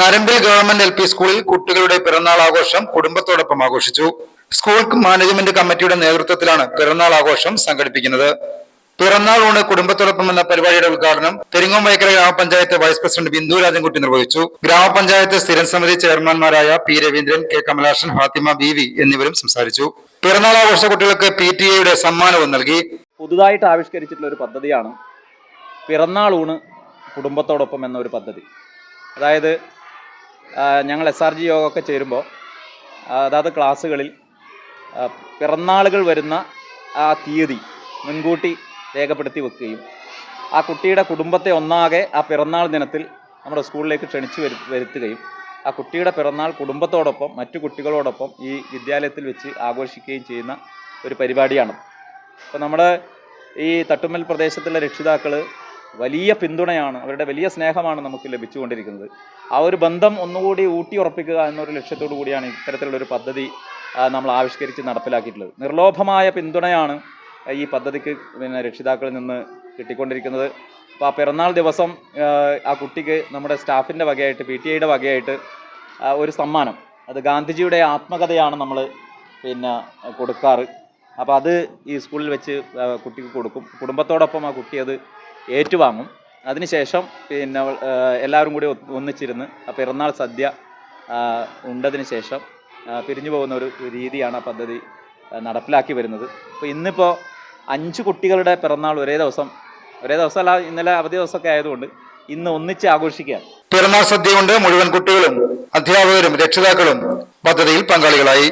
നരമ്പിൽ government L P സ്കൂളിൽ കുട്ടികളുടെ പിറന്നാൾ ആഘോഷം കുടുംബത്തോടൊപ്പം ആഘോഷിച്ചു. സ്കൂൾ മാനേജ്മെന്റ് കമ്മിറ്റിയുടെ നേതൃത്വത്തിലാണ് പിറന്നാൾ ആഘോഷം സംഘടിപ്പിക്കുന്നത്. പിറന്നാൾ ഊണ് കുടുംബത്തോടൊപ്പം എന്ന പരിപാടിയുടെ ഉദ്ഘാടനം പെരിങ്ങോമേക്കര ഗ്രാമപഞ്ചായത്ത് വൈസ് പ്രസിഡന്റ് ബിന്ദു രാജൻകുട്ടി നിർവഹിച്ചു. ഗ്രാമപഞ്ചായത്ത് സ്ഥിരം സമിതി ചെയർമാൻമാരായ P Raveendran K Kamalashan Fathima B V എന്നിവരും സംസാരിച്ചു. പിറന്നാൾ ആഘോഷ കുട്ടികൾക്ക് പി ടി എയുടെ സമ്മാനവും നൽകി. പുതുതായിട്ട് ആവിഷ്കരിച്ചിട്ടുള്ള ഒരു പദ്ധതിയാണ് പിറന്നാൾ ഊണ് കുടുംബത്തോടൊപ്പം എന്ന ഒരു പദ്ധതി. അതായത് ഞങ്ങൾ എസ് ആർ ജി യോഗമൊക്കെ ചേരുമ്പോൾ അതാത് ക്ലാസ്സുകളിൽ പിറന്നാളുകൾ വരുന്ന ആ തീയതി മുൻകൂട്ടി രേഖപ്പെടുത്തി വെക്കുകയും ആ കുട്ടിയുടെ കുടുംബത്തെ ഒന്നാകെ ആ പിറന്നാൾ ദിനത്തിൽ നമ്മുടെ സ്കൂളിലേക്ക് ക്ഷണിച്ചു വരു വരുത്തുകയും ആ കുട്ടിയുടെ പിറന്നാൾ കുടുംബത്തോടൊപ്പം മറ്റു കുട്ടികളോടൊപ്പം ഈ വിദ്യാലയത്തിൽ വെച്ച് ആഘോഷിക്കുകയും ചെയ്യുന്ന ഒരു പരിപാടിയാണ്. അപ്പോൾ നമ്മുടെ ഈ തട്ടുമ്മൽ പ്രദേശത്തുള്ള രക്ഷിതാക്കൾ വലിയ പിന്തുണയാണ് അവരുടെ വലിയ സ്നേഹമാണ് നമുക്ക് ലഭിച്ചുകൊണ്ടിരിക്കുന്നത്. ആ ഒരു ബന്ധം ഒന്നുകൂടി ഊട്ടി ഉറപ്പിക്കുക എന്നൊരു ലക്ഷ്യത്തോടു കൂടിയാണ് ഇത്തരത്തിലുള്ള ഒരു പദ്ധതി നമ്മൾ ആവിഷ്കരിച്ച് നടപ്പിലാക്കിയിട്ടുള്ളത്. നിർലോഭമായ പിന്തുണയാണ് ഈ പദ്ധതിക്ക് പിന്നെ രക്ഷിതാക്കളിൽ നിന്ന് കിട്ടിക്കൊണ്ടിരിക്കുന്നത്. അപ്പോൾ ആ പിറന്നാൾ ദിവസം ആ, കുട്ടിക്ക് നമ്മുടെ സ്റ്റാഫിന്റെ വകയായിട്ട് പി ടി ഐയുടെ വകയായിട്ട് ഒരു സമ്മാനം. അത് ഗാന്ധിജിയുടെ ആത്മകഥയാണ് നമ്മൾ പിന്നെ കൊടുക്കാറ്. അപ്പോൾ അത് ഈ സ്കൂളിൽ വെച്ച് കുട്ടിക്ക് കൊടുക്കും. കുടുംബത്തോടൊപ്പം ആ കുട്ടി അത് ഏറ്റുവാങ്ങും. അതിനുശേഷം പിന്നെ എല്ലാവരും കൂടി ഒന്നിച്ചിരുന്ന് ആ പിറന്നാൾ സദ്യ ഉണ്ടതിന് ശേഷം പിരിഞ്ഞു പോകുന്ന ഒരു രീതിയാണ് ആ പദ്ധതി നടപ്പിലാക്കി വരുന്നത്. അപ്പോൾ ഇന്നിപ്പോൾ അഞ്ച് കുട്ടികളുടെ പിറന്നാൾ ഒരേ ദിവസം ഒരേ ദിവസമല്ല ഇന്നലെ അവധി ദിവസമൊക്കെ ആയതുകൊണ്ട് ഇന്ന് ഒന്നിച്ച് ആഘോഷിക്കുകയാണ്. പിറന്നാൾ സദ്യ കൊണ്ട് മുഴുവൻ കുട്ടികളും അധ്യാപകരും രക്ഷിതാക്കളും പദ്ധതിയിൽ പങ്കാളികളായി.